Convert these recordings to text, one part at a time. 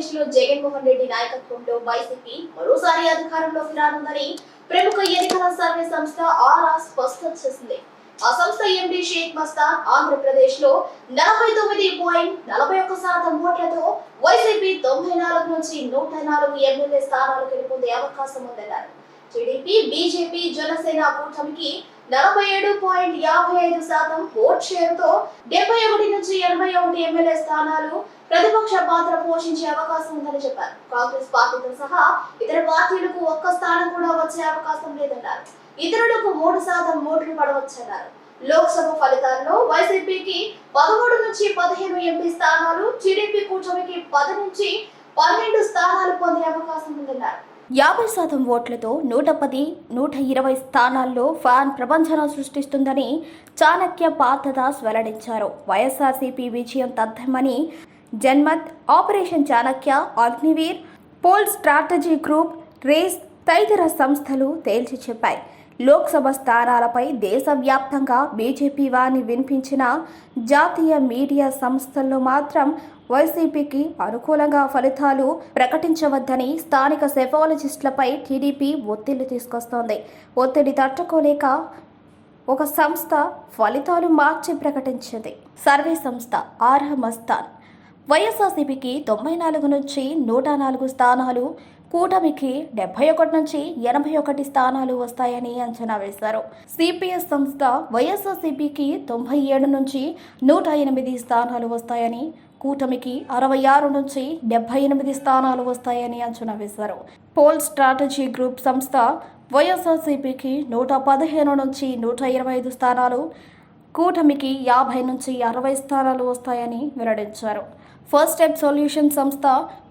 ఆంధ్రప్రదేశ్లో జగన్మోహన్ రెడ్డి నాయకత్వంలో వైసీపీ మరోసారి అధికారంలోకి రానుందని ప్రముఖ ఎన్నికల సర్వే సంస్థ ఆరా స్పష్టం చేసింది. ఆ సంస్థ ఎండి షేక్ మస్తాన్ ఆంధ్రప్రదేశ్లో నలభై తొమ్మిది పాయింట్ నలభై ఒక్క శాతం ఓట్లతో వైసీపీ తొంభై నాలుగు నుంచి నూట నాలుగు ఎమ్మెల్యే స్థానాలు గెలుపొందే అవకాశం ఉందన్నారు. టీడీపీ బీజేపీ జనసేన కూటమికి నలభై ఏడు పాయింట్ యాభై ఐదు శాతం ఓట్ షేర్తో డెబ్బై ఒకటి నుంచి ఎనభై ఒకటి ఎమ్మెల్యే స్థానాలు ప్రతిపక్ష పాత్ర పోషించే అవకాశం ఉందని చెప్పారు. కాంగ్రెస్ పార్టీతో సహా ఇతర పార్టీలకు ఒక్క స్థానం కూడా వచ్చే అవకాశం లేదన్నారు. ఇతరులకు మూడు శాతం ఓట్లు పడవచ్చన్నారు. లోక్సభ ఫలితాల్లో వైసీపీకి పదమూడు నుంచి పదిహేను ఎంపీ స్థానాలు టీడీపీ కూటమికి పది నుంచి పన్నెండు స్థానాలు పొందే అవకాశం ఉందన్నారు. యాభై శాతం ఓట్లతో నూట పది నూట ఇరవై స్థానాల్లో ఫ్యాన్ ప్రపంచన సృష్టిస్తుందని చాణక్య పార్థదాస్ వెల్లడించారు. వైఎస్ఆర్సీపీ విజయం తథ్యమని Janmat operation Chanakya Agniveer poll strategy group race తదితర సంస్థలు తేల్చి చెప్పాయి. లోక్సభ స్థానాలపై దేశవ్యాప్తంగా బీజేపీ వారిని వినిపించిన జాతీయ మీడియా సంస్థల్లో మాత్రం వైసీపీకి అనుకూలంగా ఫలితాలు ప్రకటించవద్దని స్థానిక సెఫాలజిస్టులపై టీడీపీ ఒత్తిళ్ళు తీసుకొస్తోంది. ఒత్తిడి తట్టుకోలేక ఒక సంస్థ ఫలితాలు మార్చి ప్రకటించింది. సర్వే సంస్థ ఆర్హ మస్తాన్ వైఎస్ఆర్సీపీకి తొంభై నాలుగు నుంచి నూట నాలుగు స్థానాలు కూటమికి డెబ్బై ఒకటి నుంచి ఎనభై ఒకటి స్థానాలు వస్తాయని అంచనా వేశారు. సిపిఎస్ సంస్థ వైఎస్ఆర్సీపీకి తొంభై ఏడు నుంచి నూట ఎనిమిది స్థానాలు వస్తాయని కూటమికి అరవై ఆరు నుంచి డెబ్బై ఎనిమిది స్థానాలు వస్తాయని అంచనా వేశారు. పోల్ స్ట్రాటజీ గ్రూప్ సంస్థ వైఎస్ఆర్సీపీకి నూట పదిహేను నుంచి నూట ఇరవై ఐదు స్థానాలు కూటమికి యాభై నుంచి అరవై స్థానాలు వస్తాయని వెల్లడించారు. ఫస్ట్ స్టెప్ సొల్యూషన్ సంస్థ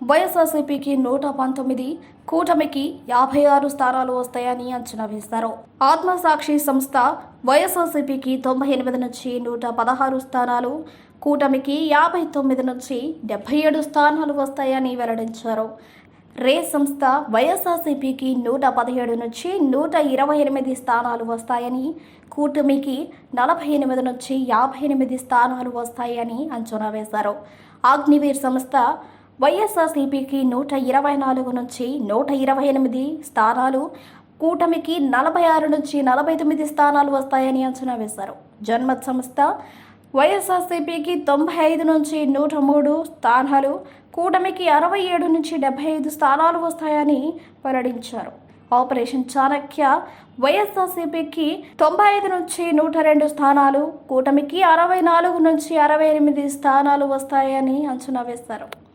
వైఎస్ఆర్సీపీకి నూట పంతొమ్మిది కూటమికి యాభై ఆరు స్థానాలు వస్తాయని అంచనా వేశారు. ఆత్మసాక్షి సంస్థ వైఎస్ఆర్సీపీకి తొంభై ఎనిమిది నుంచి నూట పదహారు స్థానాలు కూటమికి యాభై తొమ్మిది నుంచి డెబ్బై ఏడు స్థానాలు వస్తాయని వెల్లడించారు. రే సంస్థ వైఎస్ఆర్సీపీకి నూట పదిహేడు నుంచి నూట ఇరవై ఎనిమిది స్థానాలు వస్తాయని కూటమికి నలభై ఎనిమిది నుంచి యాభై ఎనిమిది స్థానాలు వస్తాయని అంచనా వేశారు. అగ్నివీర్ సంస్థ వైఎస్ఆర్సీపీకి నూట ఇరవై నాలుగు నుంచి నూట ఇరవై ఎనిమిది స్థానాలు కూటమికి నలభై ఆరు నుంచి నలభై తొమ్మిది స్థానాలు వస్తాయని అంచనా వేశారు. జన్మత్ సంస్థ వైఎస్ఆర్సీపీకి తొంభై ఐదు నుంచి నూట మూడు స్థానాలు కూటమికి అరవై ఏడు నుంచి డెబ్బై ఐదు స్థానాలు వస్తాయని వెల్లడించారు. ఆపరేషన్ చాణక్య. వైఎస్ఆర్సీపీకి తొంభై ఐదు నుంచి నూట రెండు స్థానాలు కూటమికి అరవై నాలుగు నుంచి అరవై ఎనిమిది స్థానాలు వస్తాయని అంచనా వేశారు.